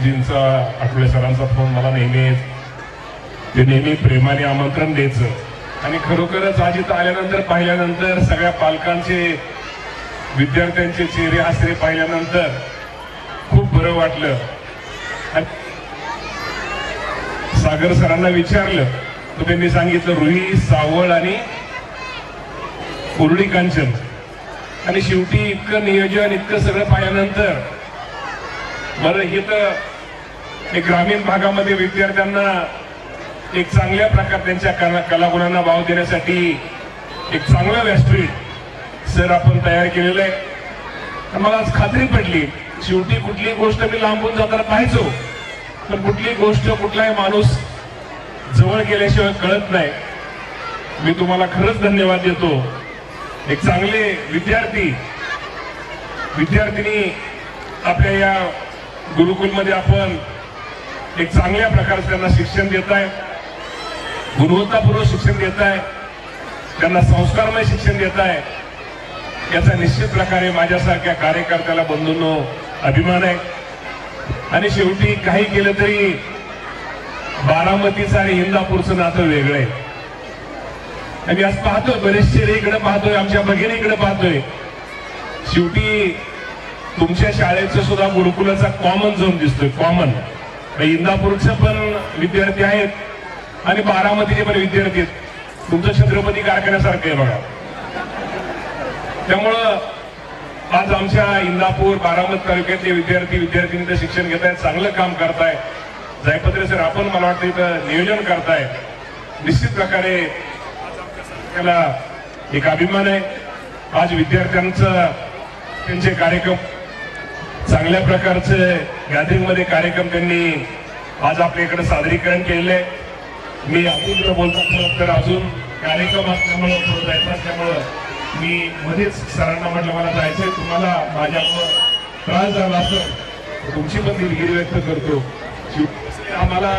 सरजींचा आठवडे सरांचा फोन मला नेहमी ते नेहमी प्रेमाने आमंत्रण द्यायचं. आणि खरोखरच आज इथं आल्यानंतर पाहिल्यानंतर सगळ्या पालकांचे विद्यार्थ्यांचे चेहरे आसरे पाहिल्यानंतर खूप बरं वाटलं. आणि सागर सरांना विचारलं तर त्यांनी सांगितलं रुही सावळ आणि कुरडी कांचन. आणि शेवटी इतकं नियोजन इतकं सगळं पाहिल्यानंतर बरं हे तर एक ग्रामीण भागामध्ये विद्यार्थ्यांना एक चांगल्या प्रकार त्यांच्या कला कलागुणांना वाव देण्यासाठी एक चांगलं व्यासपीठ सर आपण तयार केलेलं आहे. तर मला आज खात्री पडली शेवटी कुठलीही गोष्ट मी लांबून जाताना पाहायचो पण कुठली गोष्ट कुठलाही माणूस जवळ गेल्याशिवाय कळत नाही. मी तुम्हाला खरंच धन्यवाद देतो. एक चांगले विद्यार्थी विद्यार्थिनी आपल्या या गुरुकुलमध्ये आपण एक चांगल्या प्रकारचं त्यांना शिक्षण देत आहे गुणवत्तापूर्वक शिक्षण देत आहे त्यांना संस्कारमय शिक्षण देत आहे याचा निश्चित प्रकारे माझ्यासारख्या कार्यकर्त्याला बंधूंनो अभिमान आहे. आणि शेवटी काही केलं तरी बारामतीचं आणि इंदापूरचं नातं वेगळं आहे. आणि आज पाहतोय बरेचसे इकडे पाहतोय आमच्या भगिनी इकडे पाहतोय. शेवटी तुमच्या शाळेचं सुद्धा गुरुकुलाचा कॉमन झोन दिसतोय कॉमन इंदापूरचे पण विद्यार्थी आहेत आणि बारामतीचे पण विद्यार्थी आहेत. तुमचं छत्रपती कारखान्यासारखं आहे बघा. त्यामुळं आज आमच्या इंदापूर बारामत तालुक्यातले विद्यार्थी विद्यार्थिनीचं शिक्षण घेत आहेत चांगलं काम करताय. जयपत्रे सर आपण मला वाटतं इथं नियोजन करताय. निश्चित प्रकारे त्याला एक अभिमान आहे. आज विद्यार्थ्यांचं त्यांचे कार्यक्रम चांगल्या प्रकारचे गॅदरिंगमध्ये कार्यक्रम त्यांनी आज आपल्या इकडे सादरीकरण केले आहे. मी अजून बोलतो तर अजून कार्यक्रम असल्यामुळं थोडं जायचं असल्यामुळं मी मध्येच सरांना म्हटलं मला जायचंय तुम्हाला माझ्यामुळं त्रास झाला असं तुमची पण दिलगिरी व्यक्त करतो. आम्हाला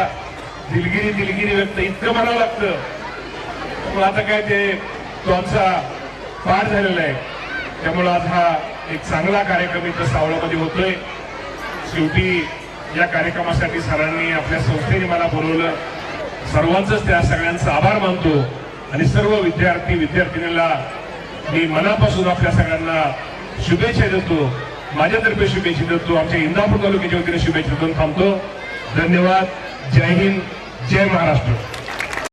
दिलगिरी दिलगिरी व्यक्त इतकं म्हणावं लागतं. पण आता काय ते तो आमचा पार झालेला आहे. त्यामुळं आज हा एक चांगला कार्यक्रम इथं सावळामध्ये होतोय. शेवटी या कार्यक्रमासाठी सरांनी आपल्या संस्थेने मला बोलवलं. सर्वांचंच त्या सगळ्यांचा आभार मानतो आणि सर्व विद्यार्थी विद्यार्थिनीला मी मनापासून आपल्या सगळ्यांना शुभेच्छा देतो. माझ्यातर्फे शुभेच्छा देतो. आमच्या इंदापूर तालुक्याच्या वतीने शुभेच्छा देऊन थांबतो. धन्यवाद. जय हिंद. जय महाराष्ट्र.